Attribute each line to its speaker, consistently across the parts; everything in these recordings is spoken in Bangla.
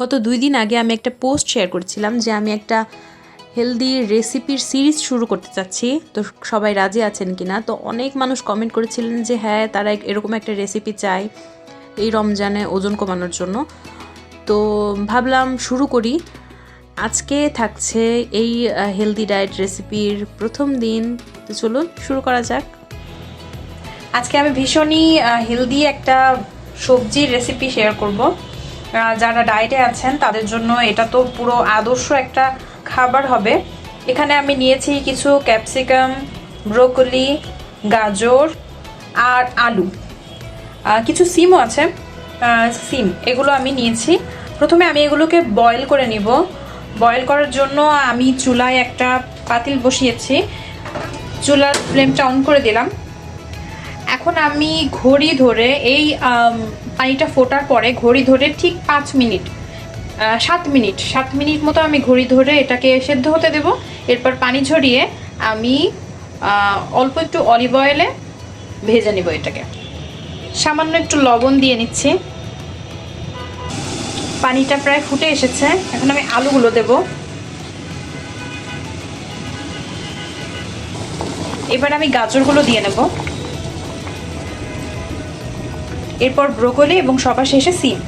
Speaker 1: গত দুই দিন আগে আমি একটা পোস্ট শেয়ার করছিলাম যে আমি একটা হেলদি রেসিপির সিরিজ শুরু করতে চাচ্ছি। তো সবাই রাজি আছেন কি না তো অনেক মানুষ কমেন্ট করেছিলেন যে হ্যাঁ তারা এরকম একটা রেসিপি চায় এই রমজানে ওজন কমানোর জন্য। তো ভাবলাম শুরু করি। আজকে থাকছে এই হেলদি ডায়েট রেসিপির প্রথম দিন। তো চলুন শুরু করা যাক। আজকে আমি ভীষণই হেলদি একটা সবজির রেসিপি শেয়ার করব। যারা ডায়েটে আছেন, তাদের জন্য এটা তো পুরো আদর্শ একটা খাবার হবে। এখানে আমি নিয়েছি কিছু ক্যাপসিকাম ব্রোকলি গাজর আর আলু। কিছু সিমও আছে। সিম এগুলো আমি নিয়েছি। প্রথমে আমি এগুলোকে বয়েল করে নিব। বয়েল করার জন্য আমি চুলায় একটা পাতিল বসিয়েছি। চুলার ফ্লেমটা অন করে দিলাম। এখন আমি ঘড়ি ধরে এই পানিটা ফোটার পরে ঘড়ি ধরে ঠিক পাঁচ মিনিট সাত মিনিট সাত মিনিট মতো আমি ঘড়ি ধরে এটাকে সেদ্ধ হতে দেব। এরপর পানি ঝরিয়ে আমি অল্প একটু অলিভ অয়েলে ভেজে নিব এটাকে। সামান্য একটু লবণ দিয়ে নিচ্ছি। পানিটা প্রায় ফুটে এসেছে। এখন আমি আলুগুলো দেব। এবার আমি গাজরগুলো দিয়ে নেব। এরপর ব্রোকলি এবং সবার শেষে সিম।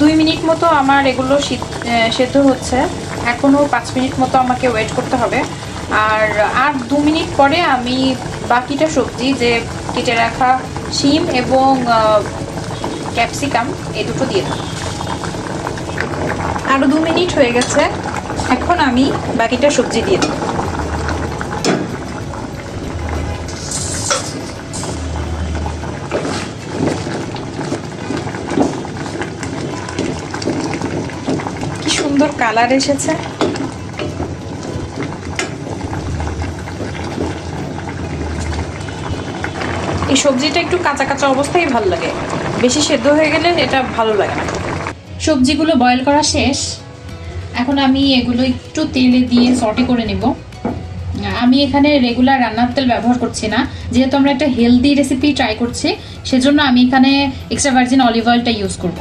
Speaker 1: দুই মিনিট মতো আমার এগুলো সেদ্ধ হচ্ছে। এখনও পাঁচ মিনিট মতো আমাকে ওয়েট করতে হবে। আর আর দু মিনিট পরে আমি বাকিটা সবজি যে কেটে রাখা শিম এবং ক্যাপসিকাম এই দুটো দিয়ে দেবো। আরও দু মিনিট হয়ে গেছে। এখন আমি বাকিটা সবজি দিয়ে দেবো কি সুন্দর কালার এসেছে। এই সবজিটা একটু কাঁচা কাঁচা অবস্থায় ভালো লাগে। বেশি সেদ্ধ হয়ে গেলে এটা ভালো লাগে না। সবজিগুলো বয়েল করা শেষ। এখন আমি এগুলো একটু তেলে দিয়ে সটে করে নেব। আমি এখানে রেগুলার রান্নার তেল ব্যবহার করছি না। যেহেতু আমরা একটা হেলদি রেসিপি ট্রাই করছি, সেজন্য আমি এখানে এক্সট্রা ভার্জিন অলিভ অয়েলটা ইউজ করব।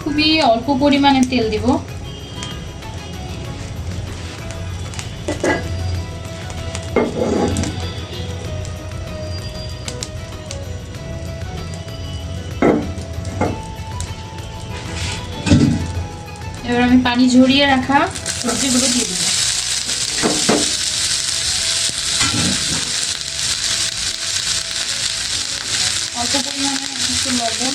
Speaker 1: খুবই অল্প পরিমাণে তেল দিব। আমি পানি ঝরিয়ে রাখা সবজিগুলো দিয়ে দিব অল্প পরিমাণে একটু লবণ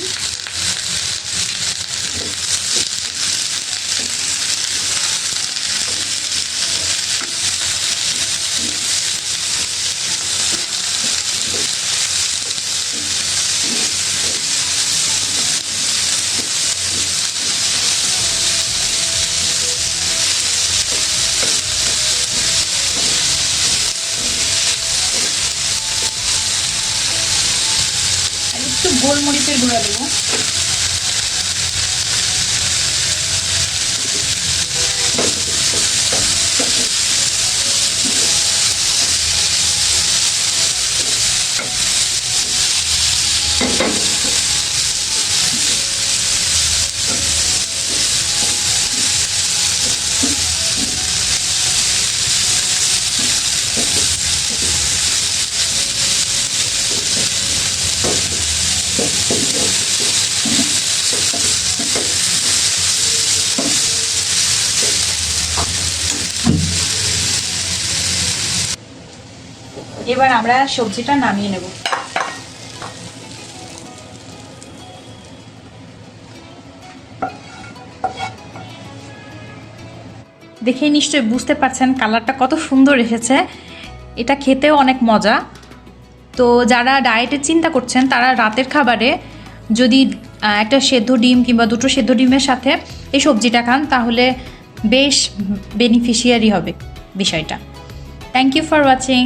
Speaker 1: একটু গোলমরিচের গুঁড়া দেবো। এবার আমরা সবজিটা নামিয়ে নেব। দেখেই নিশ্চয়ই বুঝতে পারছেন কালারটা কত সুন্দর এসেছে। এটা খেতেও অনেক মজা। তো যারা ডায়েটের চিন্তা করছেন, তারা রাতের খাবারে যদি একটা সেদ্ধ ডিম কিংবা দুটো সেদ্ধ ডিমের সাথে এই সবজিটা খান, তাহলে বেশ বেনিফিশিয়ারি হবে বিষয়টা। Thank you for watching